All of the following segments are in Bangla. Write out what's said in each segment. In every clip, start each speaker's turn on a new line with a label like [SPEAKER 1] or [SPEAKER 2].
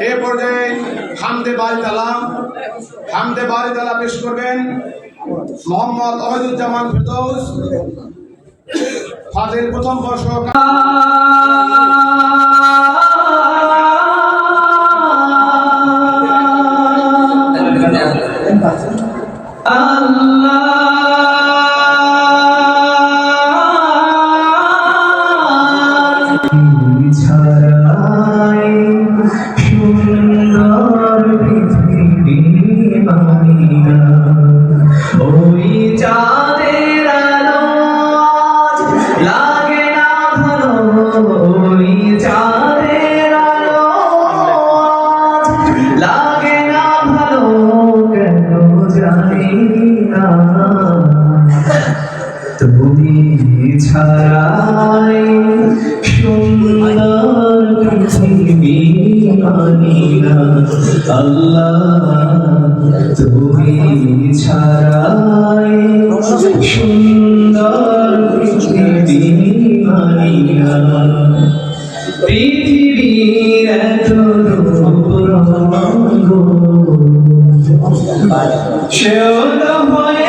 [SPEAKER 1] এ পর্যায়ে হামদে বাড়ি তালা হামদে বাড়ি তালা পেশ করবেন মোহাম্মদ অহিদুজ্জামান ফিরদৌস। ফাজিল প্রথম বর্ষ
[SPEAKER 2] তুমি ছাড়াই সুন্দর পৃথিবীর এত সেও তো হয়ে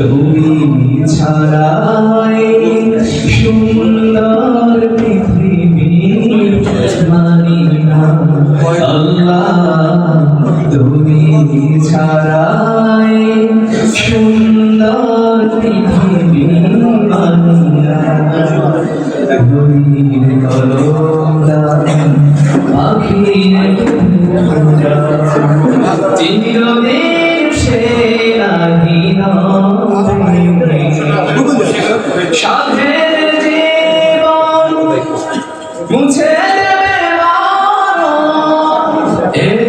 [SPEAKER 2] তুমি ছাড়াই সুন্দর পৃথিবী মানি না। আল্লাহ তুমি ছাড়াই সুন্দর পৃথিবী মুছে দেবে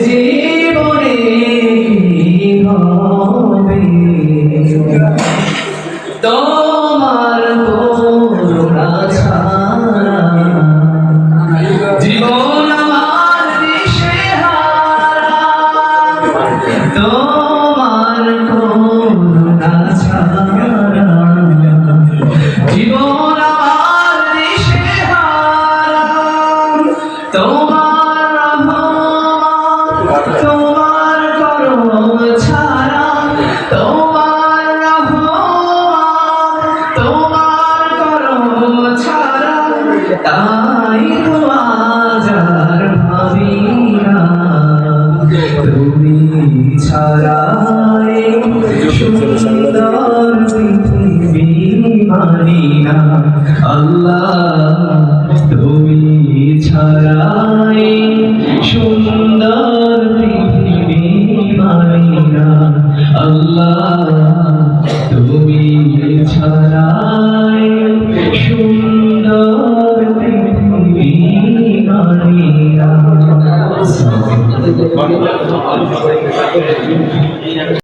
[SPEAKER 2] জীবনে? তোমার করুণা ছাড়া জীবন তোমার রহমত তোমার করম ছাড়া তোমার রহমত তোমার করম ছাড়া তাই তো আজ আর ভাবি না। তুমি মানি না। আল্লাহ তুমি ছাড়াই সুন্দর পৃথিবী